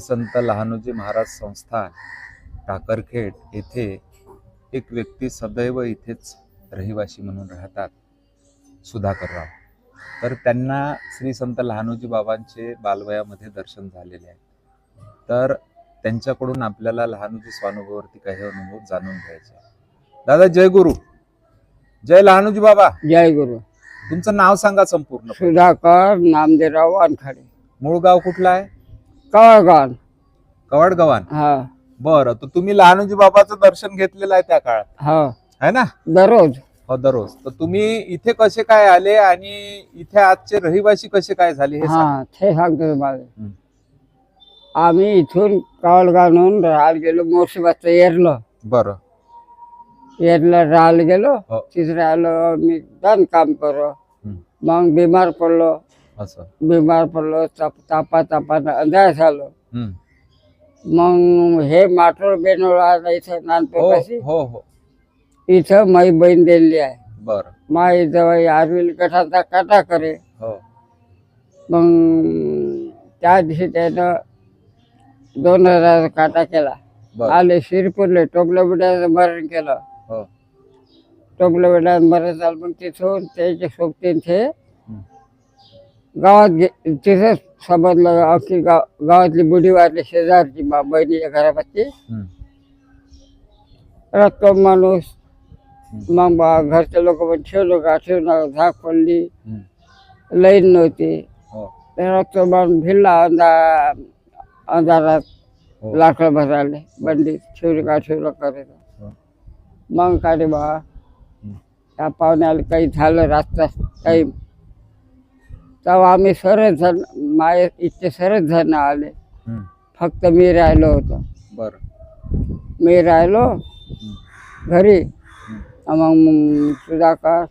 संत लहानोजी महाराज संस्थान टाकरखेड येथे एक व्यक्ती सदैव इथेच रहिवासी म्हणून राहतात सुधाकरराव. तर त्यांना श्री संत लहानोजी बाबांचे बालवयामध्ये दर्शन झालेले आहे. तर त्यांच्याकडून आपल्याला लहानोजी स्वानुभवावरती काही अनुभव जाणून घ्यायचे. दादा जय गुरु. जय लहानोजी बाबा. जय गुरु. तुमचं नाव सांगा संपूर्ण. सुधाकर नामदेवराव वानखडे. मूळ गाव कुठलं आहे? कळगाव कवाडगव्हाण हा. बरं तर तुम्ही लहानोजी बाबाचं दर्शन घेतलेलं आहे त्या काळात. हा. है ना? दररोज. हो दररोज. तर तुम्ही इथे कसे काय आले आणि इथे आजचे रहिवासी कसे काय झाले हे सांगा. हा ते सांगतो तुम्हाला. हं. आम्ही इथून कळगावून राहायला गेलो मोर्शीबाचं एरलं बरं. एरलं राहायला गेलो हो. तिथे राहिलो मी दन काम करो. हं. मग बिमार पडलो. असं. बिमार पडलो ताप तापा तापानं अंधार झालो. हम्म. मग हे माटोळ बेनोळा इथं हो हो हो. इथं माई बहीण दिलेली आहे. बरं. माई जवळ आरविल कठाचा काटा करे. हो. मग त्या दिवशी त्यानं दोन हजार काटा केला. बरं. आले शिरपूरले टोपल्या बिड्याचं मरण केलं. हो. टोपल्या बिड्याचं मरण झालं मग तिथून त्याच्या सोबतीन ते. गावात गे तिथंच समजलं अख्खी गाव गावातली बुडी वाटली शेजारची बा बहिणीच्या घरापाशी. रक्त माणूस. मग बा घरचे लोक पण ठेवलो का ठेवणार झाक पडली. लाईन नव्हती हो रक्त माणूस भिडला अंधार अंधारात हो. लाकडं भरायला बंडी ठेवली का ठेवलं करायचं हो. मग का रे बा. त्या पाहुण्याला काही झालं रास्ता काही तेव्हा आम्ही सरच जण माय इतके सरच जण आले. फक्त मी राहिलो होतो बरं मी राहिलो. घरी. मग सुधाकर.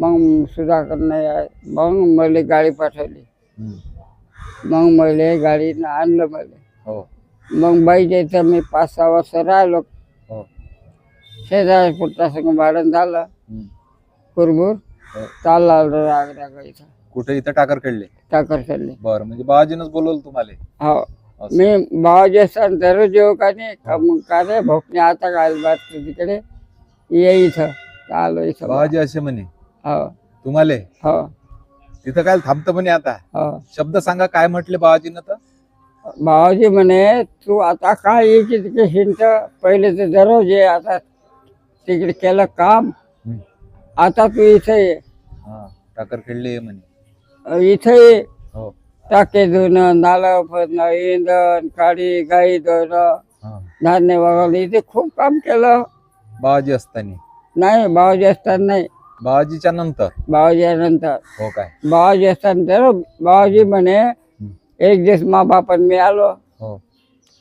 मग सुधाकर नाही आहे मग मला गाडी पाठवली. मग मला गाडीनं आणलं मला हो मग बाईच्या इथं मी पाच सहा वर्ष राहिलो हो शेजारी पुट्टा संग भाडण झालं. कुरबूर हो. चालला राग राग इथं कुठे इथं टाकर खेळले? टाकर चालले बरं म्हणजे बाबाजीनंच बोलवलं तुम्हाला? हो. असं. मी बाबाजी असताना दररोज येऊ का नाही? का मग का रे भोपणे आता काय बात तिकडे. ये इथं. आलो इथं. बाबाजी असे म्हणे. हो. तुम्हाला? हो. तिथं काय थांबतं म्हणे आता? हो. शब्द सांगा काय म्हटले बाबाजीनं तर? बाबाजी म्हणे तू आता काय यायची तिकडे हिंट पहिले तर दररोज ये. आता तिकडे केलं काम. हम्म. आता तू इथं ये. हा. टाकर खेळले म्हणे. इथं हो. टाके धुणं नालं फरणं इंधन काडी गाई धुणं हा. धान्य वगैरे इथे खूप काम केलं. बाबाजी असताना. नाही बाबाजी असताना नाही. बाबाजीच्या नंतर? बाबाजी नंतर. हो काय? बाबाजी असताना बाबाजी म्हणे एक दिवस मा बापान मी आलो. हो.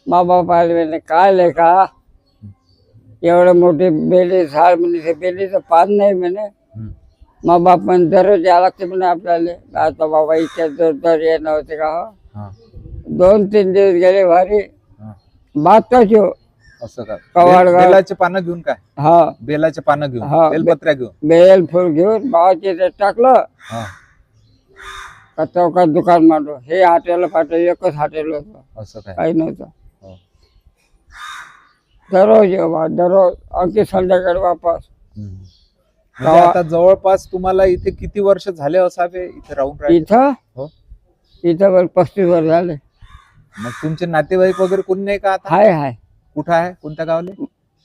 मा बाप आले म्हणे काय लय का एवढं मोठे बेली झाड म्हणे ते बेलीचं पान नाही म्हणे. हम्म. मा बाप म्हणे दररोज या लागते म्हणे आपल्याला. आता बाबा इच्छा दर दर ये नव्हते का हो? दोन तीन दिवस गेले भारी. बातच हो असं का? बेल-. बेलाचे पानं घेऊन काय? हा. बेलाचे पानं घेऊन हा. बेलपत्र्या घेऊन. बेल फूल घेऊन बाबाचे ते टाकलं. हा. का चौकात दुकान मांडलो हे हॉटेल फाटेल एकच हॉटेल होतं. असं काय? काही नव्हतं. हो. दररोज ये बा दररोज. आणखी संध्याकाळी वापस. म्हणजे आता जवळपास तुम्हाला इथे किती वर्ष झाले असावे इथे राहून राहिले इथं? हो. इथं वर पस्तीस वर्ष झाले. मग तुमचे नातेवाईक वगैरे कोणी नाही का आता? हाय हाय. कुठं आहे? कोणत्या गावले?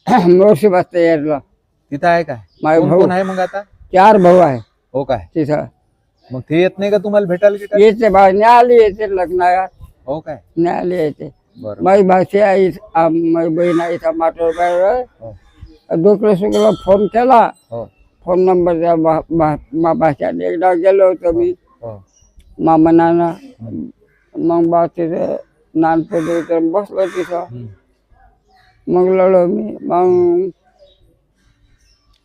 मोशी बसता यायला तिथं आहे काय? माझे कोण भाऊ. कोण आहे मग आता? चार भाऊ आहे. हो काय? तिथं. मग ते येत नाही का तुम्हाला भेटायला गिटायला? येते बा न्यायालय येते लग्नात हो काय? न्यायालय येते. बरं. माझी भाषी आई आ- माझी बहीण आई इथं माटोर बाहेर हो सुगला फोन केला. हो. फोन नंबर द्या बा- बा- मा भाषाने एकदा गेलो होतो मी. हो. मामा नाना मग बा तिथे नानपणी तर बसलो तिथं. मग लढलो मी. मग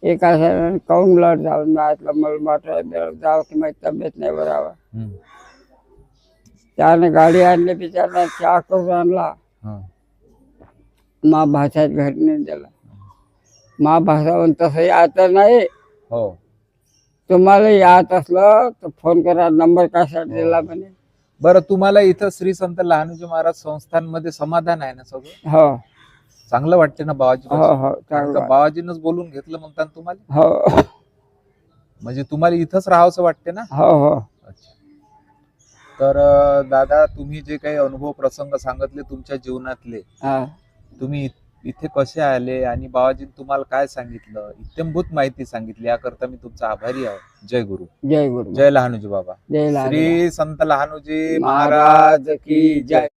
एका सरांनी काऊन लढ जाऊन माहितलं मला मात्र जावं की माझी तब्येत नाही हम्म. त्याने गाडी आणली बिचारला चहा करून आणला. मा भाषात घरी नाही दिला. मा भाषा पण तसं यात नाही. हो. तुम्हाला यात असलं तर फोन करा. नंबर कशासाठी दिला म्हणे. बरं तुम्हाला इथं श्री संत लहानूजी महाराज संस्थांमध्ये समाधान आहे ना सगळं? हो. चांगलं वाटते ना बाबाजी हो हो. चांगलं बाबाजीनंच बोलून घेतलं म्हणतात तुम्हाला? हो. म्हणजे तुम्हाला इथंच राहावंसं वाटते ना? हो हो. अच्छा. तर अं, दादा तुम्ही जे काही अनुभव प्रसंग सांगितले तुमच्या जीवनातले हा. तुम्ही इथे कसे आले आणि बाबाजीने तुम्हाला काय सांगितलं? इत्यंभूत माहिती सांगितली. याकरता मी तुमचा आभारी आहो. जय गुरु. जय गुरु. जय लहानूजी बाबा. जय श्री संत लहानूजी महाराज की जय.